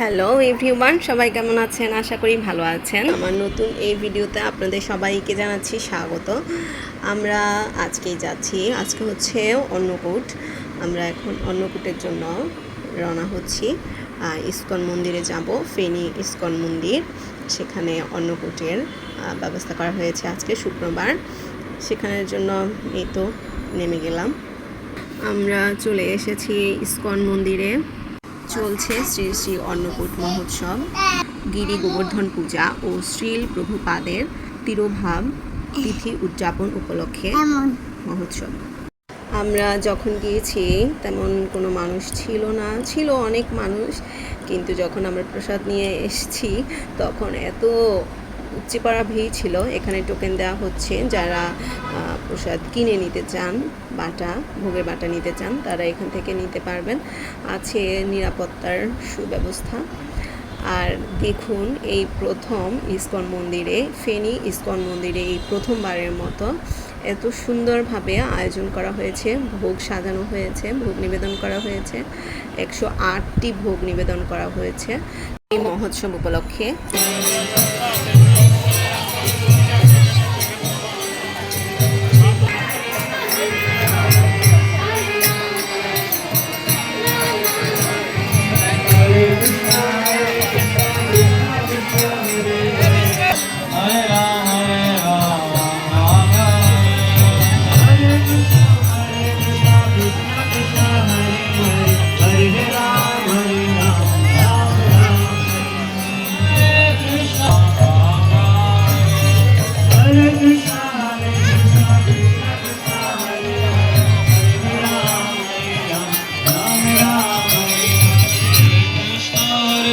Hello everyone সবাই কেমন আছেন? আশা করি ভালো আছেন। আমার নতুন এই ভিডিওতে আপনাদের সবাইকে জানাচ্ছি স্বাগত। আমরা আজকেই যাচ্ছি। আজকে হচ্ছে অন্নকূট। আমরা এখন অন্নকূটের জন্য রওনা হচ্ছি। ইস্কন মন্দিরে যাব, ফেনী ইস্কন মন্দির। সেখানে অন্নকূটের ব্যবস্থা করা হয়েছে আজকে শুক্রবার। সেখানের জন্য এই তো নেমে গেলাম। আমরা চলে এসেছি ইস্কন মন্দিরে। চলছে শ্রী শ্রী অন্নকূট মহোৎসব। গিরি গোবর্ধন পূজা ও শ্রীল প্রভুপাদের তিরোভাব তিথি উদযাপন উপলক্ষে মহোৎসব। আমরা যখন গিয়েছি তেমন কোনো মানুষ ছিল না। ছিল অনেক মানুষ কিন্তু যখন আমরা প্রসাদ নিয়ে এসেছি তখন এত উপচে পড়া ভিড় ছিল। এখানে টোকেন দেওয়া হচ্ছে। যারা প্রসাদ কিনে নিতে চান, বাটা, ভোগের বাটা নিতে চান, তারা এখান থেকে নিতে পারবেন। আছে নিরাপত্তার সুব্যবস্থা। আর দেখুন, এই প্রথম ইস্কন মন্দিরে, ফেনী ইস্কন মন্দিরে এই প্রথমবারের মতো এত সুন্দরভাবে আয়োজন করা হয়েছে। ভোগ সাজানো হয়েছে, ভোগ নিবেদন করা হয়েছে। একশো আটটি ভোগ নিবেদন করা হয়েছে। এই মহোৎসব উপলক্ষে।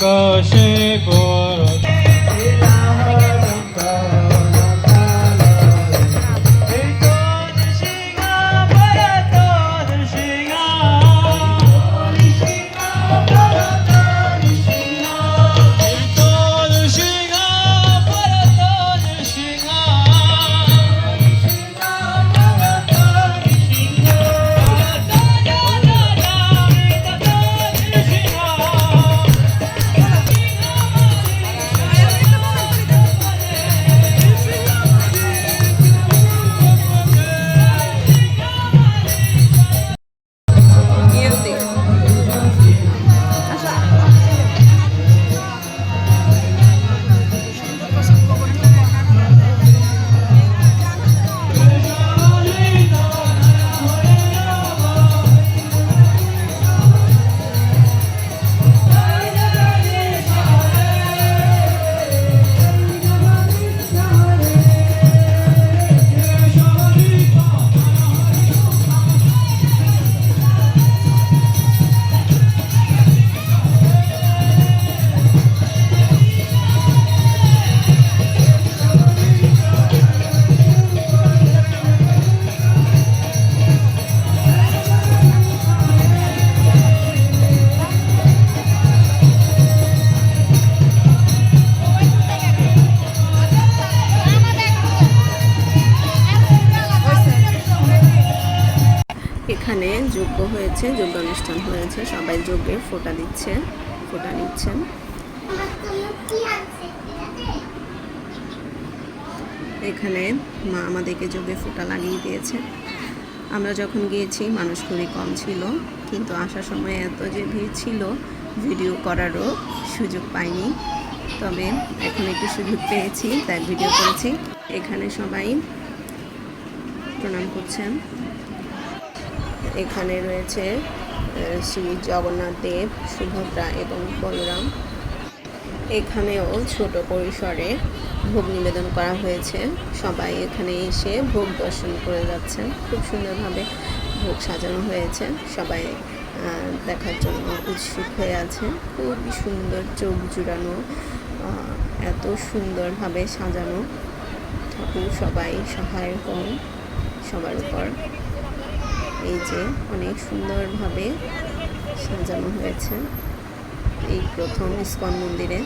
કશે এখানে যজ্ঞ হয়েছে যজ্ঞ অনুষ্ঠান হয়েছে, সবাই যজ্ঞে ফোটা দিচ্ছে, ফোটা নিচ্ছেন। এখানে মা আমাদেরকে যজ্ঞে ফোটা লাগিয়ে দিয়েছে। আমরা যখন গিয়েছি, মানুষ খুবই কম ছিল, কিন্তু আসার সময় এত যে ভিড় ছিল, ভিডিও করারও সুযোগ পাইনি। তবে এখন একটু সুযোগ পেয়েছি, তাই ভিডিও করেছি। এখানে সবাই প্রণাম করছেন। এখানে রয়েছে শ্রী জগন্নাথ দেব, সুভদ্রা এবং বলরাম। এখানেও ছোট পরিসরে ভোগ নিবেদন করা হয়েছে। সবাই এখানে এসে ভোগ দর্শন করে যাচ্ছেন। খুব সুন্দরভাবে ভোগ সাজানো হয়েছে। সবাই দেখার জন্য উৎসুক হয়ে আছে। খুবই সুন্দর চোখ জুড়ানো এত সুন্দরভাবে সাজানো। ঠাকুর সবাই সহায় হন সবার উপর। এই যে অনেক সুন্দরভাবে সাজানো হয়েছে এই প্রথম ইস্কন মন্দিরে।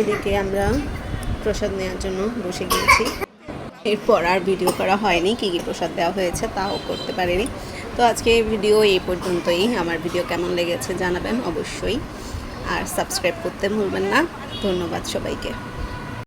এদিকে আমরা প্রসাদ নেওয়ার জন্য বসে গিয়েছি। এরপর আর ভিডিও করা হয়নি, কী কী প্রসাদ দেওয়া হয়েছে তাও করতে পারিনি। তো আজকে ভিডিও এই পর্যন্তই। আমার ভিডিও কেমন লেগেছে জানাবেন অবশ্যই। আর সাবস্ক্রাইব করতে ভুলবেন না। ধন্যবাদ সবাইকে।